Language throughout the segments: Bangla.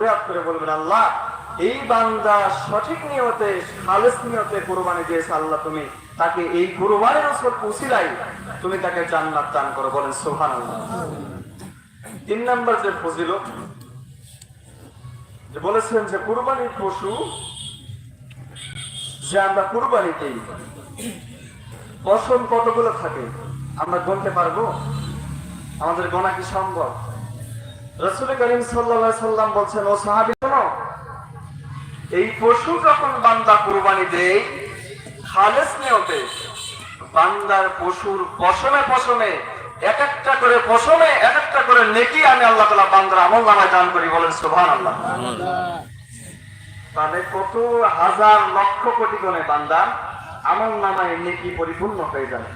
ফরিয়াদ করে বলবেন, আল্লাহ, এই বান্দা সঠিক নিয়তে, খালেস নিয়তে কোরবানি দিয়েছে আল্লাহ, তুমি তাকে এই কোরবানির উপর উসিলাই, তুমি তাকে জান্নাত দান করো। বলেন সোহান তিন নম্বর যে ফজিলত, যে বলেছেন যে কুরবানির পশু যে আমরা কুরবানি দিই, পশম কতগুলো থাকে? আমরা গুনতে পারব? আমাদের গোনা কি সম্ভব? রসুল করিম সাল্লা সাল্লাম বলছেন, ও সাহাবি এই পশু যখন বান্দা কুরবানি দেয়, খালেস নিয়তে বান্দার পশুর পশমে পশমে, এক একটা করে পশমে, এক একটা করে নেকি আমি আল্লাহ তালা বান্দার আমল নামায় দান করি। বলেন সুভান আল্লাহ তাহলে কত হাজার লক্ষ কোটি গুণে বান্দা আমল নামায় নেকি পরিপূর্ণ হয়ে যাবে।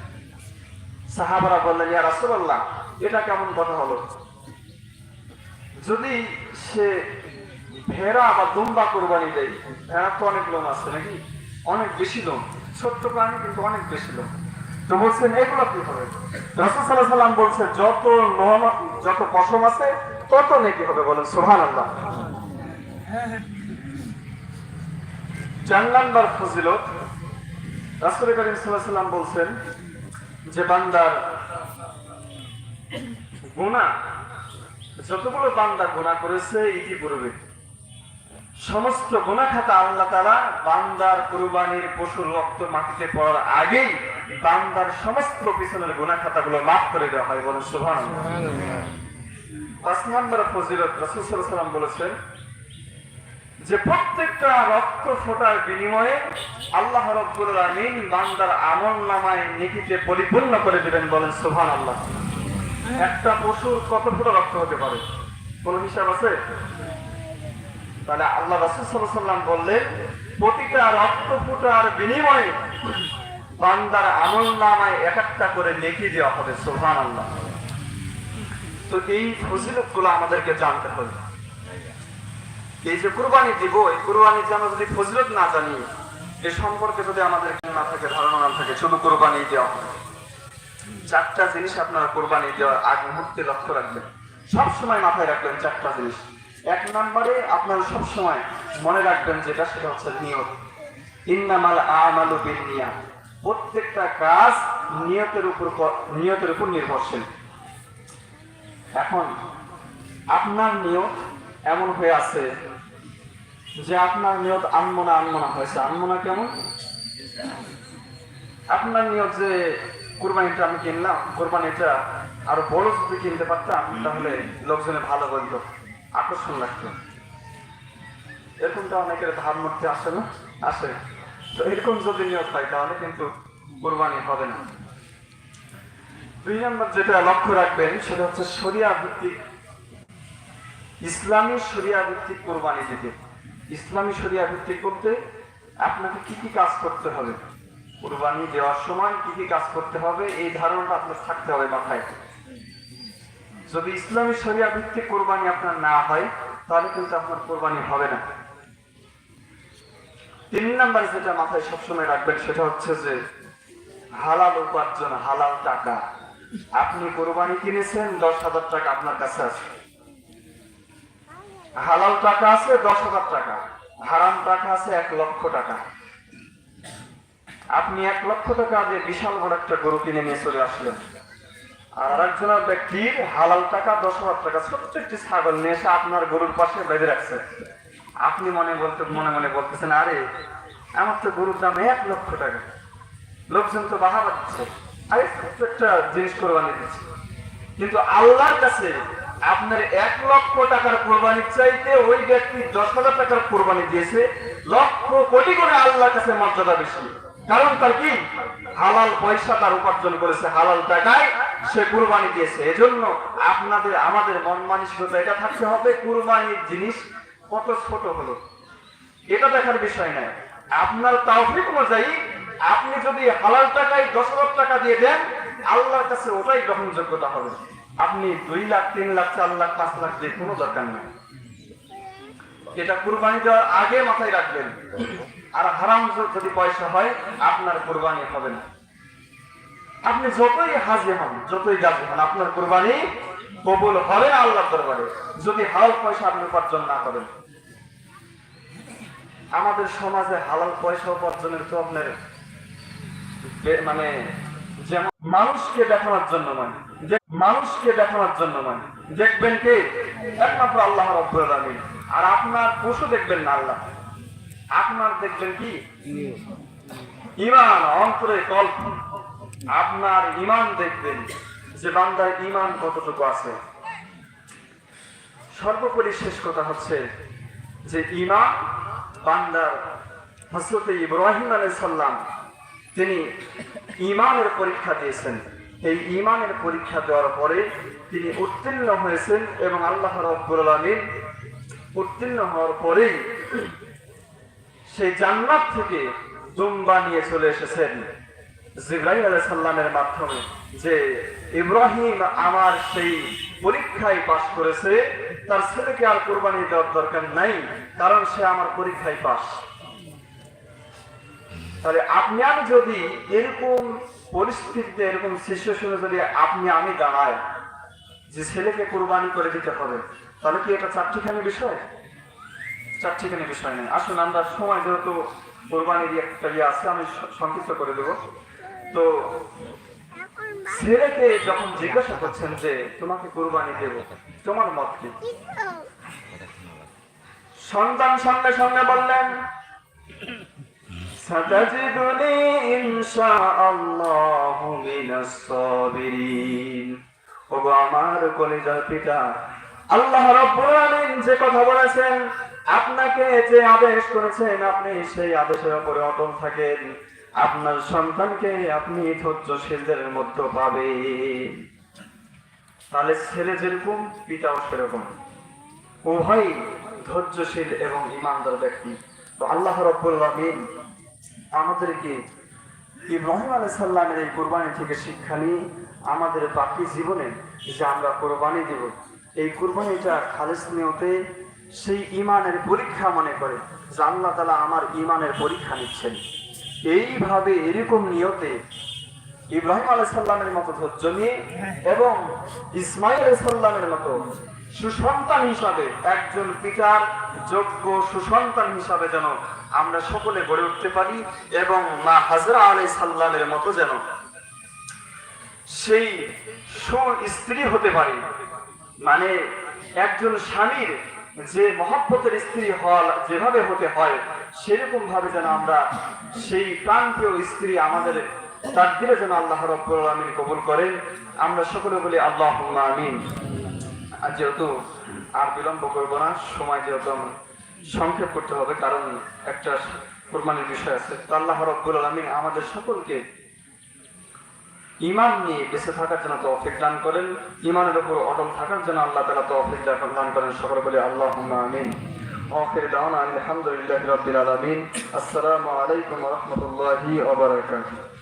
সাহাবারা বললেন, ইয়া রাসূলুল্লাহ, এটা কেমন কথা হলো? যদি সে ভেড়া বা দুম্বা কোরবানি দেয়, ভেড়া তো অনেক লোম আছে নাকি? অনেক বেশি লোম। ছোট্ট প্রাণী কিন্তু অনেক বেশি লোম। তো বলছেন, এগুলো কি হবে রাসূল সাল্লাম বলছে যত লোম, যত পশম আছে, তত নেকি হবে বলেন, সুবহানাল্লাহ। চার নাম্বার ফজিলত, রাসূল করিম বলছেন যে বান্দার গুনাহ যতগুলো বান্দা গুনাহ করেছে ইতিপূর্বে সমস্ত গুনাহ খাতা আল্লাহ তাআলা বান্দার কুরবানির পশুর রক্ত মাটিতে পড়ার আগেই বান্দার সমস্ত পিছনের গুনাহ খাতাগুলো মাফ করে দেওয়া হয় বলেন, সুবহানাল্লাহ। পাঁচ নম্বর সাল্লাল্লাহু বলেছেন যে প্রত্যেকটা রক্ত ফোটার বিনিময়ে আল্লাহ রব্বুল আলামিন বান্দার আমল নামায় নেকিতে পরিপূর্ণ করে দিবেন বলেন, সুবহানাল্লাহ। একটা পশুর কত ফোটা রক্ত হতে পারে? কোন হিসাব আছে? তাহলে আল্লাহ রাসূল সাল্লাল্লাহু আলাইহি সাল্লাম বললেন, প্রতিটা রক্ত ফোটার বিনিময়ে বান্দার আমল নামায় এক একটা করে নেকি দেওয়া হবে, সুবহানাল্লাহ। তো এই ফজিলতগুলো আমাদেরকে জানতে হবে। এই যে কুরবানি দিব, এই কুরবানি যে আমরা যদি ফজিলত না জানি, এ সম্পর্কে যদি আমাদের না থাকে, ধারণা না থাকে, শুধু কুরবানি দেওয়া হবে। চারটা জিনিস আপনারা কোরবানি দেওয়ার আগ মুহূর্তে লক্ষ্য রাখবেন। সব সময় মাথায় রাখবেন চারটা জিনিস। এক নম্বরে আপনারা সব সময় মনে রাখবেন যেটা, সেটা হচ্ছে নিয়ত। ইন্নামাল আমালু বিনিয়া প্রত্যেকটা কাজ নিয়তের উপর নিয়তের উপর নির্ভরশীল। এখন, আপনার নিয়ত এমন হয়ে আছে যে আপনার নিয়ত আনমনা আনমনা হয়েছে। আনমনা কেমন? আপনার নিয়ত যে কোরবানিটা আমি কিনলাম কোরবানিটা আরও বড় যদি কিনতে পারতাম, তাহলে লোকজনে ভালো বলতো। আকর্ষণ লাগতো। এরকমটা অনেকের ধার মধ্যে আসে না? আসে তো এরকম যদি নিয়ত হয়, তাহলে কিন্তু কোরবানি হবে না। দুই নম্বর যেটা লক্ষ্য রাখবেন, সেটা হচ্ছে শরিয়া ভিত্তিক, ইসলামী শরিয়া ভিত্তিক কোরবানি দিতে ইসলামী শরিয়া ভিত্তিক করতে আপনাকে কি কি কাজ করতে হবে? কোরবানি দেওয়ার সময় কি কি কাজ করতে হবে? এই ধারণাটা আপনার থাকতে হবে মাথায়। যদি ইসলামী শরিয়া ভিত্তিক কোরবানি আপনার না হয়, তাহলে কিন্তু আপনার কোরবানি হবে না। তিন নাম্বার যেটা মাথায় সবসময় রাখবেন, সেটা হচ্ছে যে হালাল উপার্জন, হালাল টাকা। আপনি কোরবানি কিনেছেন, দশ হাজার টাকা আপনার কাছে আছে। হালাল টাকা আছে, দশ হাজার টাকা। হারাম টাকা আছে, এক লক্ষ টাকা। আপনি এক লক্ষ টাকা দিয়ে বিশাল বড় একটা গরু কিনে নিয়ে চলে আসলেন। আর আরেকজনের ব্যক্তির হালাল টাকা, দশ হাজার টাকা, ছোট্ট একটি ছাগল নিয়ে এসে আপনার গরুর পাশে বেঁধে রাখছে। আপনি মনে বলতে, মনে মনে বলতেছেন, আরে, আমার তো গরুর দাম এক লক্ষ টাকা। লোকজন তো বাহাবা দিচ্ছে আরে, ছোট্ট একটা জিনিস কোরবানি দিচ্ছে। কিন্তু আল্লাহর কাছে আপনার এক লক্ষ টাকার কোরবানি চাইতে ওই ব্যক্তি দশ হাজার টাকার কোরবানি দিয়েছে, লক্ষ কোটি করে আল্লাহর কাছে মর্যাদা বেশি। কারণ তার কি? হালাল পয়সা তার উপার্জন করেছে, হালাল টাকায় সে কুরবানি দিয়েছে। এজন্য আপনাদের, আমাদের মন মানসিকতা এটা থাকতে হবে, কুরবানির জিনিস কত ছোট হলো। এটা দেখার বিষয় নয় আপনার তাওফিক অনুযায়ী আপনি যদি হালাল টাকায় দশ লাখ টাকা দিয়ে দেন, আল্লাহর কাছে ওটাই গ্রহণযোগ্যতা হবে। আপনি দুই লাখ, তিন লাখ, চার লাখ, পাঁচ লাখ দিয়ে কোনো দরকার নেই। এটা কুরবানি দেওয়ার আগে মাথায় রাখবেন। আর হারাম যদি পয়সা হয়, আপনার কোরবানি হবে না। আপনি যতই হাজি হন, যতই গাজি হন, আপনার কোরবানি কবুল হবে না আল্লাহ দরবারে। যদি হালাল পয়সা আপনি উপার্জন না করেন। আমাদের সমাজে হালাল পয়সা উপার্জনের তো আপনার মানে যেমন মানুষকে দেখানোর জন্য নয়, যে মানুষকে দেখানোর জন্য নয়। দেখবেন কে? একমাত্র আল্লাহ রব্বুল আলামিন। আর আপনার পশু দেখবেন না আল্লাহ। আপনার দেখবেন কি? ইমান, অন্তরে কল্প আপনার ইমান দেখবেন যে বান্দার ইমান কতটুকু আছে। সর্বোপরি শেষ কথা হচ্ছে যে ইমান বান্দার হজরত ইব্রাহিম আলাইহিস সালাম, তিনি ইমানের পরীক্ষা দিয়েছেন। এই ইমানের পরীক্ষা দেওয়ার পরে তিনি উত্তীর্ণ হয়েছেন এবং আল্লাহ রব্বুল আলামিন উত্তীর্ণ হওয়ার পরেই সেই জান্নাত থেকে দুম্বা নিয়ে চলে এসেছেন জিব্রাহিম আলাইহিস সালামের মাধ্যমে যে ইব্রাহিম আমার সেই পরীক্ষায় পাশ করেছে, তার ছেলেকে আর কোরবানি দেওয়ার দরকার নাই, কারণ সে আমার পরীক্ষায় পাশ। তাহলে আপনি আমি যদি এরকম পরিস্থিতিতে, এরকম সিচুয়েশনে যদি আপনি, আমি দাঁড়াই যে ছেলেকে কোরবানি করে দিতে হবে, তাহলে কি এটা চারটিখানি বিষয়? চারটিখানি বিষয় নেই। আসুন, আমরা সময় যেহেতু কোরবানির ইয়ে- একটা ইয়ে আছে, আমি সংক্ষিপ্ত করে দেব। তো ছেলেকে যখন জিজ্ঞাসা করছেন যে, তোমাকে কোরবানি দেব, তোমার মত কি? সন্তান সঙ্গে সঙ্গে বললেন আমার কলিজার পিতা আল্লাহ রব্বুল আলামিন যে কথা বলেছেন আপনাকে যে আদেশ করেছেন, আপনি সেই আদেশের উপরে অটল থাকেন। আপনার সন্তানকে আপনি ধৈর্যশীলদের মধ্যে পাবে তাহলে ছেলে যেরকম, পিতাও সেরকম। উভয় ধৈর্যশীল এবং ইমানদার ব্যক্তি। তো আল্লাহ রব্বুল আলামিন আমাদেরকে ইব্রাহিম আলাইহিস সালামের এই কোরবানি থেকে শিক্ষা নিয়ে আমাদের বাকি জীবনে যে আমরা কোরবানি দেব, এই কোরবানিটা খালেস নিয়তে সেই ইমানের পরীক্ষা মনে করে যে আল্লাহ তালা আমার ইমানের পরীক্ষা নিচ্ছেন। এইভাবে এরকম নিয়তে ইব্রাহিম আলাইসাল্লামের মতো ধৈর্য নিয়ে এবং ইসমাইল আলাইসাল্লামের মতো সুসন্তান হিসাবে একজন পিতার যোগ্য সুসন্তান হিসাবে যেন আমরা সকলে গড়ে উঠতে পারি এবং মা হাজরা আলাই সাল্লামের মতো যেন সেই স্ত্রী হতে পারি। মানে একজন স্বামীর যে মহব্বতের স্ত্রী হল যেভাবে হতে হয় সেরকম ভাবে যেন আমরা সেই প্রান্তীয় স্ত্রী আমাদের তার দিলে যেন আল্লাহ রব্বুল আলামিন কবুল করেন। আমরা সকলে বলি আল্লাহ আমিন। আর যেহেতু আর বিলম্ব করব না, সময় যেহেতু সংক্ষেপ করতে হবে, কারণ একটা কোরবানির বিষয় আছে। আল্লাহ রব্বুল আলামিন আমাদের সকলকে ইমান নিয়ে বেঁচে থাকার জন্য তৌফিক দান করেন ইমানের উপর অটল থাকার জন্য আল্লাহ তাআলা তৌফিক দান করেন সকলে বলে আল্লাহ আমিন آخر دعوانا أن الحمد لله رب العالمين السلام عليكم ورحمة الله وبركاته